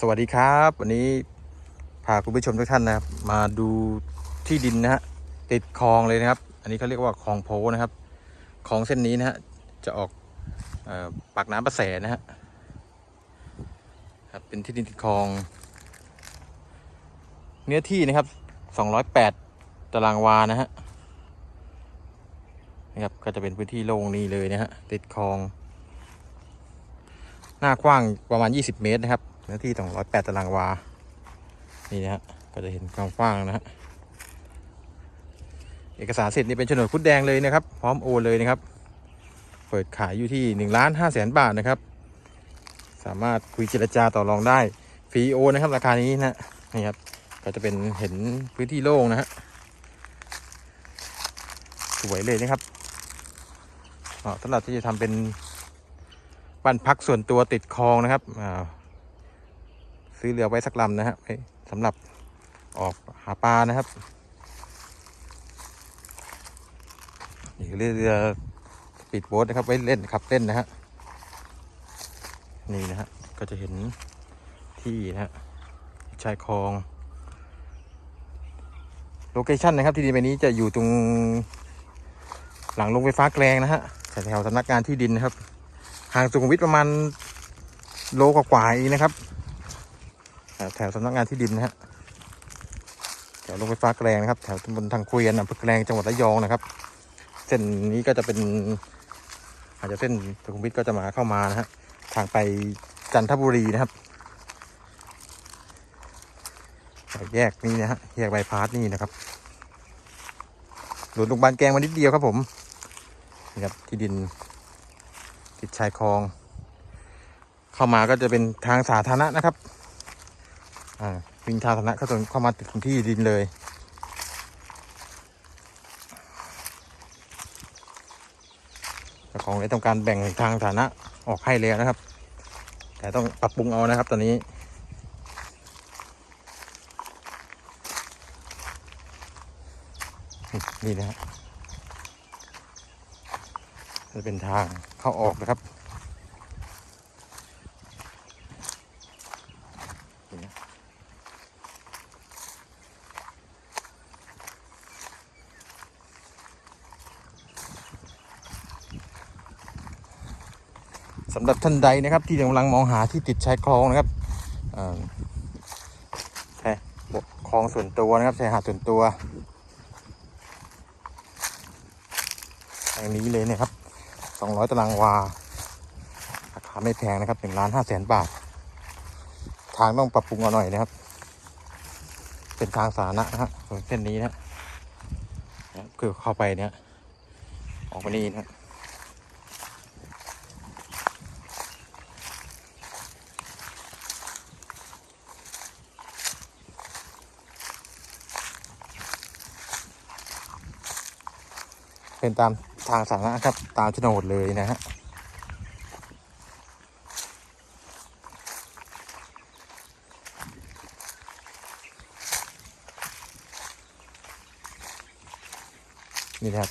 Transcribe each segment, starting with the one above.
สวัสดีครับ วันนี้พาคุณผู้ชมทุกท่านนะครับ มาดูที่ดินนะฮะติดคลองเลยนะครับ อันนี้เขาเรียกว่าคลองโพนะครับคลองเส้นนี้นะฮะจะออกออปากน้ำประแสนะฮะครับเป็นที่ดินติดคลอง เนื้อที่นะครับ208 ตารางวานะฮะนะครับก็จะเป็นพื้นที่โล่งนี้เลยนะฮะติดคลอง หน้ากว้างประมาณ 20 เมตรนะครับ เนื้อที่208ตารางวา นี่นะฮะ ก็จะเห็นความกว้างนะฮะ เอกสารสิทธิ์นี่เป็นโฉนดคุดแดงเลยนะครับ พร้อมโอนเลยนะครับ เปิดขายอยู่ที่1ล้าน5แสนบาทนะครับ สามารถคุยเจรจาต่อรองได้ ฟรีโอนนะครับ ราคานี้นะนี่ครับ ก็จะเป็นเห็นพื้นที่โล่งนะฮะ สวยเลยนะครับเหมาะสำหรับที่จะทำเป็นบ้านพักส่วนตัวติดคลองนะครับอ่า ซื้อเรือไว้สักลำนะฮะไว้สำหรับออกหาปลานะครับนี่คือเรือปิดโบ๊ทนะครับไว้เล่นขับเล่นนะฮะนี่นะฮะก็จะเห็นที่นะฮะชายคลองโลเคชั่นนะครับที่ดินใบนี้จะอยู่ตรงหลังโรงไฟฟ้าแกลงนะฮะแถวสำนักงานที่ดินนะครับ ห่างสุขุมวิทประมาณโลกว่าๆเองนะครับ แถวสำนักงานที่ดินนะฮะแถวโรงไฟฟ้าแกลงนะครับ แถวตำบลทางคุยนอำเภอแกลงจังหวัดระยองนะครับ เส้นนี้ก็จะเป็น อาจจะเส้นสุขุมวิทก็จะมาเข้ามานะฮะทางไปจันทบุรีนะครับแยกนี้นะฮะแยกใบายพาสนี่นะครับหลุดลงบานแกงมานิดเดียวครับผมนี่ครับที่ดิน ติดชายคลอง เข้ามาก็จะเป็นทางสาธารณะนะครับ อ่าวิ่งทางสาธารณะเข้าจนเข้ามาติดถึงที่ดินเลยของเลยต้องการแบ่งทางสาธารณะออกให้แล้วนะครับ แต่ต้องปรับปรุงเอานะครับตอนนี้ นี่นะฮะจะเป็นทางเข้าออกนะครับ สำหรับท่านใดนะครับ ที่กำลังมองหาที่ติดชายคลองนะครับใช่คลองส่วนตัวนะครับชายหาดส่วนตัวทางนี้เลยเนะครับสองร้อยตารางวา ราคาไม่แพงนะครับหนึ่งล้านห้าแสนบาท ทางต้องปรับปรุงเอาหน่อยนะครับ เป็นทางสาธารณะนะฮะเส้นนี้นะนะคือเข้าไปเนี่ย ออกมานี่นะ เป็นตามทางสาธารณะครับ ตามโฉนดเลยนะฮะนี่ครับ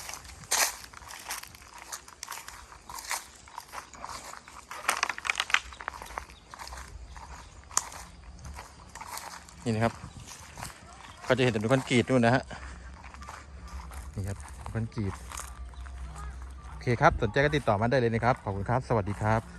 นี่นะครับ ก็จะเห็นถนนคอนกรีตนู่นนะฮะ นี่ครับคอนกรีต เคครับ สนใจก็ติดต่อมาได้เลยนะครับ ขอบคุณครับ สวัสดีครับ